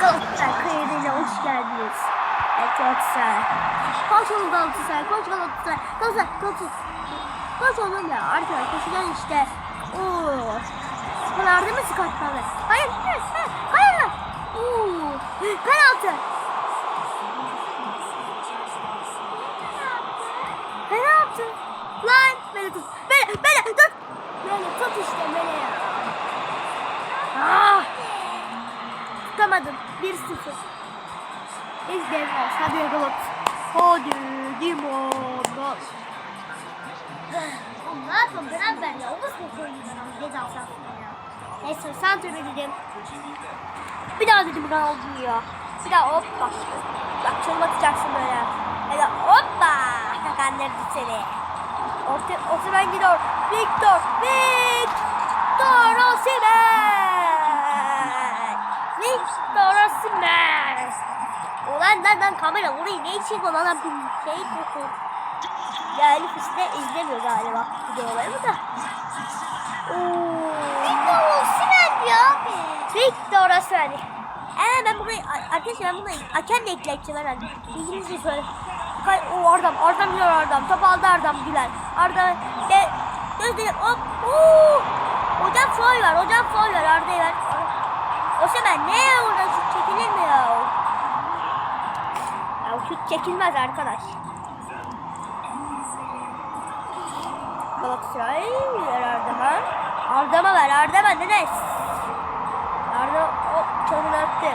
Galatasaray kayırıyla hoş geldiniz. Evet Galatasaray. Koş oğlum Galatasaray, koş Galatasaray. Galatasaray, Galatasaray. Koş oğlum ya arkadaşlar koşudan işte. Oo. Değil mi skatlarla? Hayır, hayır, hayır, hayır. Oo. Penaltı. Penaltı. Lan beni Biz gelmez. Hadi yakalım. Hadi Dimon. Oğlum ne yapalım beraber ya? O nasıl bir oyun ya? Ceza sahasında ya. Neyse santör dedim. Bir daha dedim ben oldum ya. Bir daha hop bak. Çalım atacaksın böyle. Böyle hoppa. Kakandırdı seni. Orta, Osimhen gidiyor. Victor. Victor Osimhen. Victor Osimhen. Ulan lan lan kamera orayı ne için kullanan bir şey yok. Ya Elif işte izlemiyor galiba videolarımı da. Oo. Victor Osimhen ya abi. Victor Osimhen. Ee ben burayı arkadaşlar ben burayı hakemle ekleyeceğim herhalde. İngilizce söyle. Kay, o Ardam, Ardam gidiyor Ardam. Top aldı Ardam Güler. Ardam de gözleri hop. Oo. Hocam foul var, hocam foul var Arda'ya ver. Osimhen ne orada çekilir mi ya? Şut çekilmez arkadaş. Galatasaray ver Arda'ma. Arda'ma ver Arda'ma Nenes. Arda o çalını attı.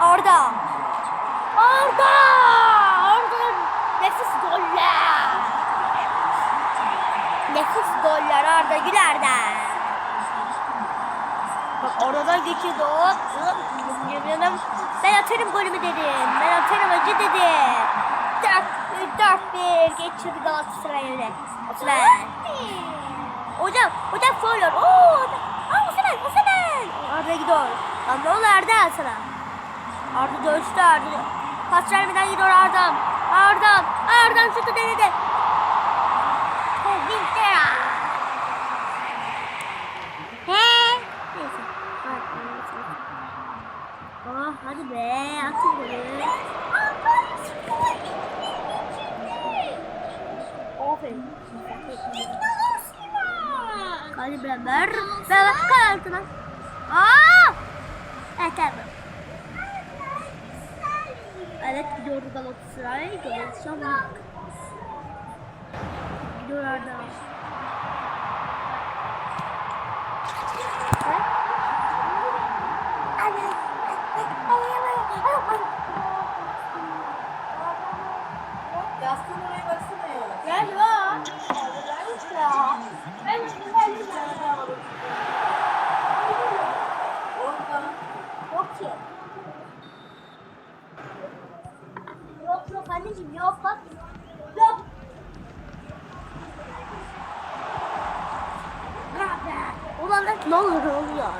Arda. Arda. Arda. Nefis goller. Nefis goller Arda Güler'den. Bak oradan geçiyordu. Hop. Ben atarım golümü dedim. Ben atarım acı dedim. 4-1 geçirdi Galatasaray öyle. Osman. Hocam, hocam soruyor. Oo, aa Osman, Osman. Arda gidiyor. Lan ne Arda sana? Arda dövüştü Arda. Pas vermeden gidiyor Arda'm. Arda'm, Arda'm şutu denedi. Vintera. He? Neyse. Hadi, neyse. Oh, hadi be, atın golü. Aferin. Hadi beraber. Beraber kal altına. Aa! Evet tamam. Evet gidiyor Galatasaray. Galatasaray. Gidiyor Arda. Yastığın oraya baksana ya. Gel bak. Ya. Ben şimdi Orada. Yok ki. Yok yok anneciğim yok bak. Yok. Ulan lan ne olur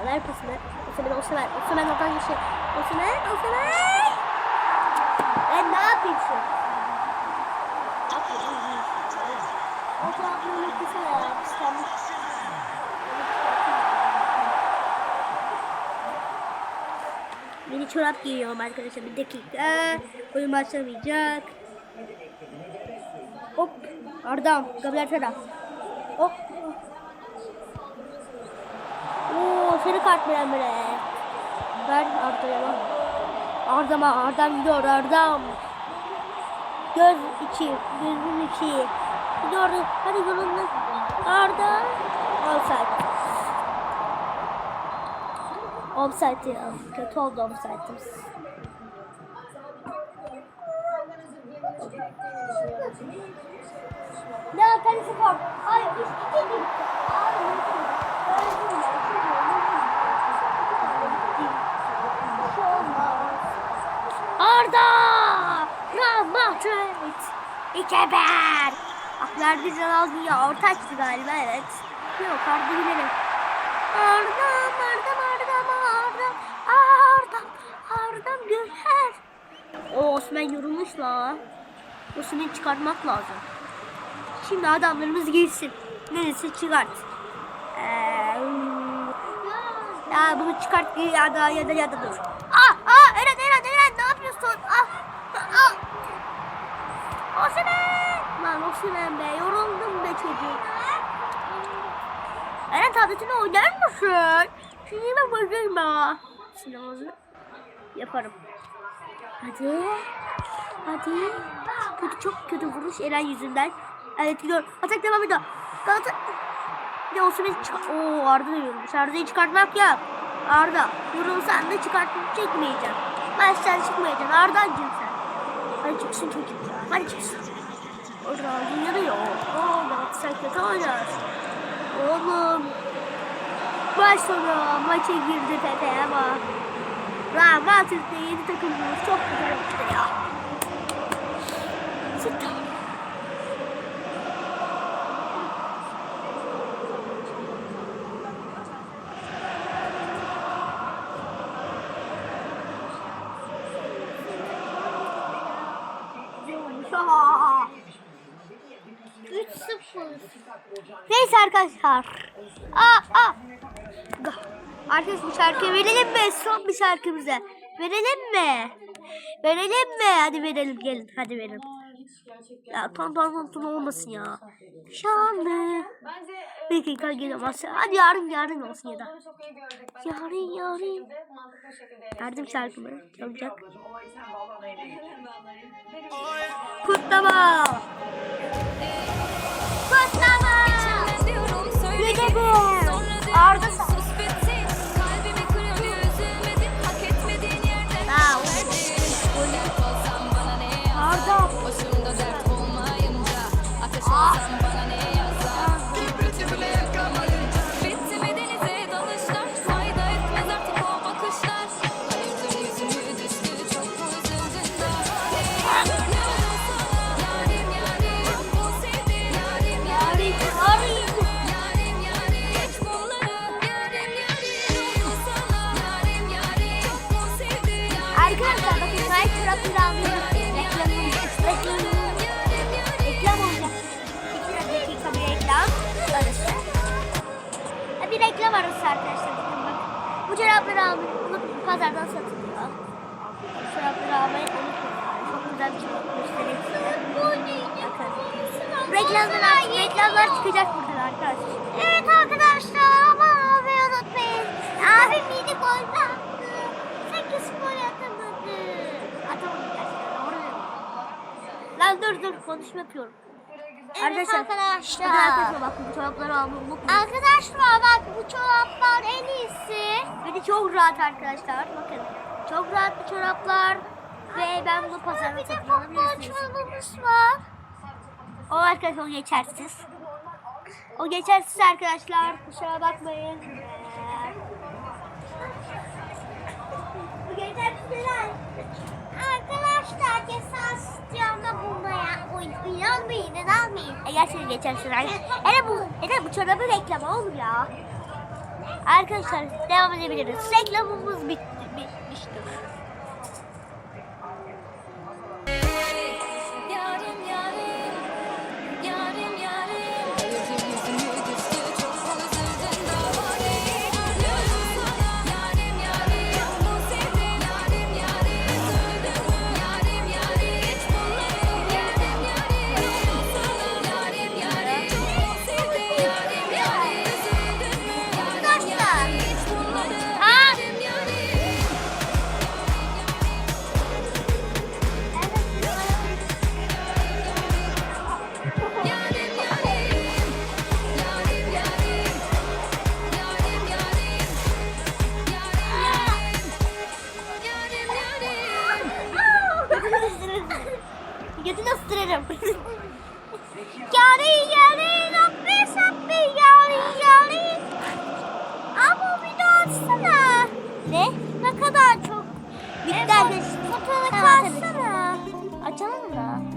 ne pasını. Osman Osman Osman oradan geçiyor. Osman Osman. Ben ne yapayım şu? O zaman bunu kesene ya. Mini çorap giyiyorum arkadaşlar bir dakika. Oyun başlamayacak. Hop. Ardam. Gabriel Ferah. Hop. Veren böyle. Ver Arda'ya. Ardam'a Ardam gidiyor Ardam. Göz içi, gözün içi. Gidiyor. Hadi yolunda. Arda. Offside. Offside ya. Kötü oldu offside'ımız. Ne form? Hayır, üç iki gibi. Abi, öldüm ben, Bir şey olmaz. Arda! Rahmatret! İkeber! Aklar bir Ronaldo ya orta açtı galiba evet. Yok Arda bilerek. Ardam, Ardam, Ardam, Ardam, Ardam, Ardam Güler. O Osman yorulmuş la. Osman'ı çıkartmak lazım. Şimdi adamlarımız girsin. Neresi çıkart. Ee, ya bunu çıkart ya da ya da ya da dur. Osimen! Lan Osimen be yoruldum be çocuk. Eren tabletini oynar mısın? Sinema bozulma. mı? Sinemamızı yaparım. Hadi. Hadi. Kötü çok kötü vuruş Eren yüzünden. Evet gidiyor. Atak devam ediyor. Galata. Bir de Osimen çıkar. Oo Arda diyormuş. Arda'yı çıkartmak yap. Arda. Yorulsan da çıkartıp çekmeyeceğim. Ben sen çıkmayacaksın. Arda'cığım sen. Hadi çıksın çocuk ya. Çıksın. Orada. Oo Galatasaray kötü oynar. Oğlum. Maç sonu maça girdi Pepe ama. Real Madrid'de yeni takımımız çok güzel oldu ya. Zıttı. 3-0. Neyse arkadaşlar. Aa, aa. Arkadaşlar bu şarkıyı verelim mi? Son bir şarkımıza. Verelim mi? Verelim mi? Hadi verelim gelin. Hadi verelim. Ya ton ton ton ton olmasın ya. Şanlı. Bir dakika gelemezse. Hadi yarın yarın olsun ya da. bir. Yarın yarın. Bir Verdim şarkımı. Çalacak. Kutlama. Kutlama. Bir reklam arası arkadaşlar. Bakın bak. Bu çorapları almayı unutmayın. Pazardan satılıyor. Bu çorapları almayı unutmayın. Çok güzel bir çorap. Bakın. Reklamlar, reklamlar çıkacak buradan arkadaşlar. Evet arkadaşlar ama abi unutmayın. Abim yedi gol attı. 8 gol atamadı. Atamadı gerçekten. Lan dur dur konuşma yapıyorum. Evet arkadaşlar. Bakın arkadaşlar bakın bu çorapları unutmayın. Arkadaşlar bak bu çoraplar en iyisi. Ve de çok rahat arkadaşlar. Bakın. Çok rahat bu çoraplar. Ve ben bunu pazarda Bir de satın futbol alabilirsiniz. çorabımız var. O arkadaşlar o geçersiz. O geçersiz arkadaşlar. Kusura bakmayın. Ee, Bu geçersizler. Arkadaşlar ceza istiyorum bulmaya. Oy, inanmayın inanmayın. E gerçekten geçersizler. Ene bu, ene bu çorabı reklamı olur ya. Arkadaşlar devam edebiliriz. Reklamımız bitti,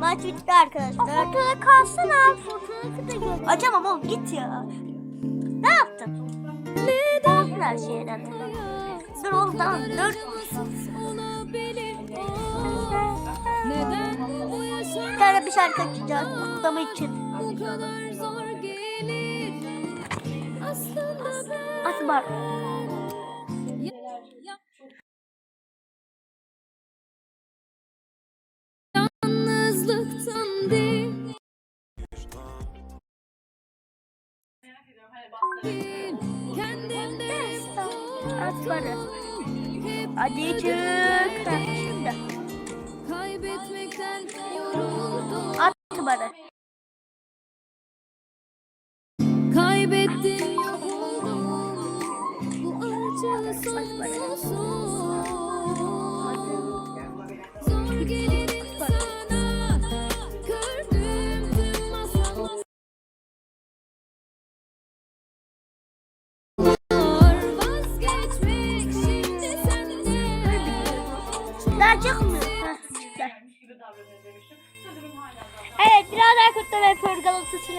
Maç bitti arkadaşlar. Fotoğrafı kalsana. Fotoğrafı da gör. Açamam oğlum git ya. Ne yaptın? Ne yaptın her şeyden? Dur oğlum tamam dur. Bir tane bir şarkı açacağız kutlama için. bu kadar çık. Ha, şimdi. kaybetmekten yoruldum. At bana.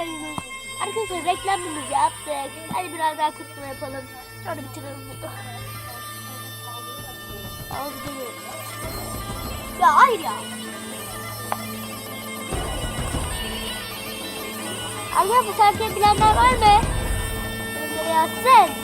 Galatasaray'ın. Arkadaşlar reklamımızı yaptık. Hadi biraz daha kutlama yapalım. Sonra bitirelim bunu. Gidelim. Ya hayır ya. Allah bu şarkıyı bilenler var mı? Önce yazsın.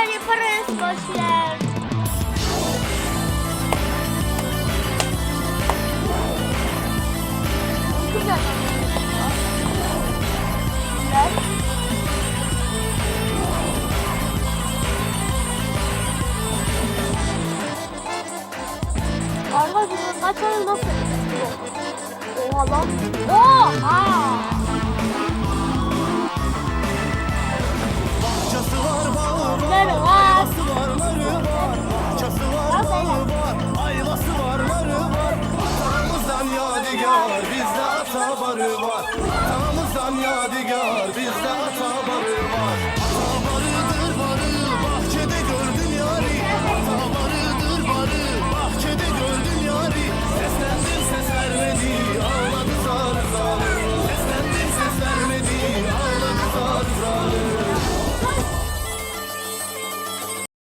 Transfer yaparız. Boş ver. Güzel. Güzel. Arka bir maç oyunu nasıl? Oha lan. Oha! Bağı var, ayvası var, narı var. Atamızdan yadigar, bizde ata barı var. Atamızdan yadigar, bizde